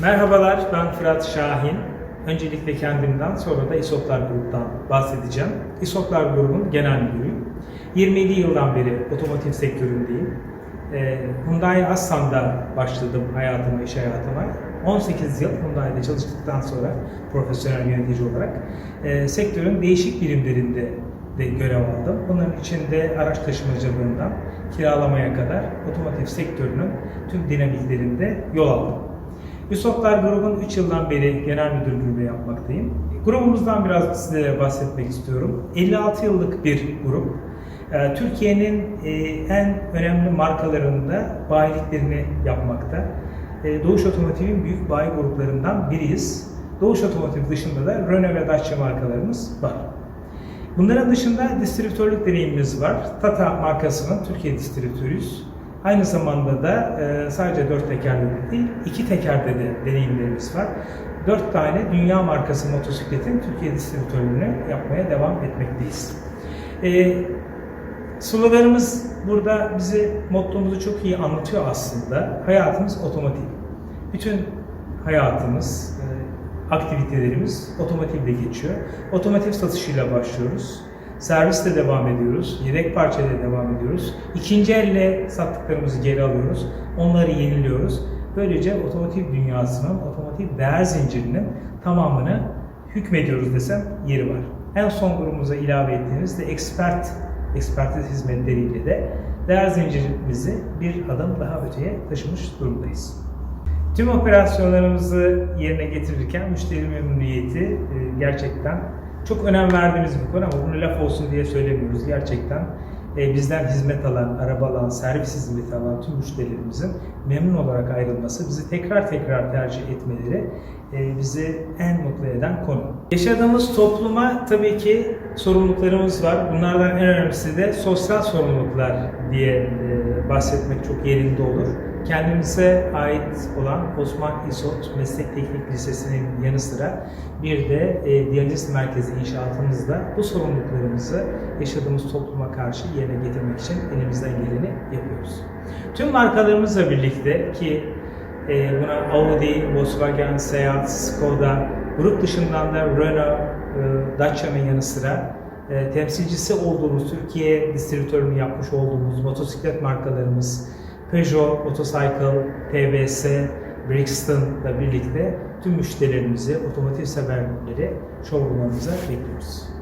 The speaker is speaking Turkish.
Merhabalar, ben Fırat Şahin. Öncelikle kendimden, sonra da İSOPlar Grup'tan bahsedeceğim. İSOPlar Grup'un genel müdürüyüm. 27 yıldan beri otomotiv sektöründeyim. Ee, Hyundai Assan'da başladım hayatıma, iş hayatıma. 18 yıl Hyundai'de çalıştıktan sonra profesyonel yönetici olarak e, sektörün değişik birimlerinde de görev aldım. Bunların içinde araç taşımacılığından kiralamaya kadar otomotiv sektörünün tüm dinamiklerinde yol aldım. Yusuflar grubun 3 yıldan beri genel müdürlüğünü yapmaktayım. Grubumuzdan biraz sizlere bahsetmek istiyorum. 56 yıllık bir grup. Ee, Türkiye'nin e, en önemli markalarında bayiliklerini yapmakta. Ee, Doğuş Otomotiv'in büyük bayi gruplarından biriyiz. Doğuş Otomotiv dışında da Renault ve Dacia markalarımız var. Bunların dışında distribütörlük deneyimimiz var. Tata markasının Türkiye distribütörüyüz. Aynı zamanda da e, sadece dört tekerde de değil, iki tekerde de deneyimlerimiz var. Dört tane dünya markası motosikletin Türkiye distribütörlüğünü yapmaya devam etmekteyiz. E, sloganımız burada bize mottomuzu çok iyi anlatıyor aslında. Hayatımız otomotiv. Bütün hayatımız, e, aktivitelerimiz otomotivle geçiyor. Otomotiv satışıyla başlıyoruz. Servisle devam ediyoruz. Yedek parçayla devam ediyoruz. İkinci elle sattıklarımızı geri alıyoruz. Onları yeniliyoruz. Böylece otomotiv dünyasının, otomotiv değer zincirinin tamamını hükmediyoruz desem yeri var. En son grubumuza ilave ettiğimiz de expert, ekspertiz hizmetleriyle de değer zincirimizi bir adım daha öteye taşımış durumdayız. Tüm operasyonlarımızı yerine getirirken müşteri memnuniyeti e, gerçekten çok önem verdiğimiz bir konu ama bunu laf olsun diye söylemiyoruz. Gerçekten e, bizden hizmet alan, araba alan, servis hizmeti alan tüm müşterilerimizin memnun olarak ayrılması, bizi tekrar tekrar tercih etmeleri e, bizi en mutlu eden konu. Yaşadığımız topluma tabii ki sorumluluklarımız var. Bunlardan en önemlisi de sosyal sorumluluklar diye e, bahsetmek çok yerinde olur. Kendimize ait olan Osman İsot Meslek Teknik Lisesi'nin yanı sıra bir de e, Diyaliz Merkezi inşaatımızda bu sorumluluklarımızı yaşadığımız topluma karşı yerine getirmek için elimizden geleni yapıyoruz. Tüm markalarımızla birlikte ki e, buna Audi, Volkswagen, Seat, Skoda, grup dışından da Renault, e, Dacia'nın yanı sıra e, temsilcisi olduğumuz, Türkiye distribütörünü yapmış olduğumuz motosiklet markalarımız Peugeot, Motorcycle, TVS, Brixton'la birlikte tüm müşterilerimizi, otomotiv severleri showroomlarımıza bekliyoruz.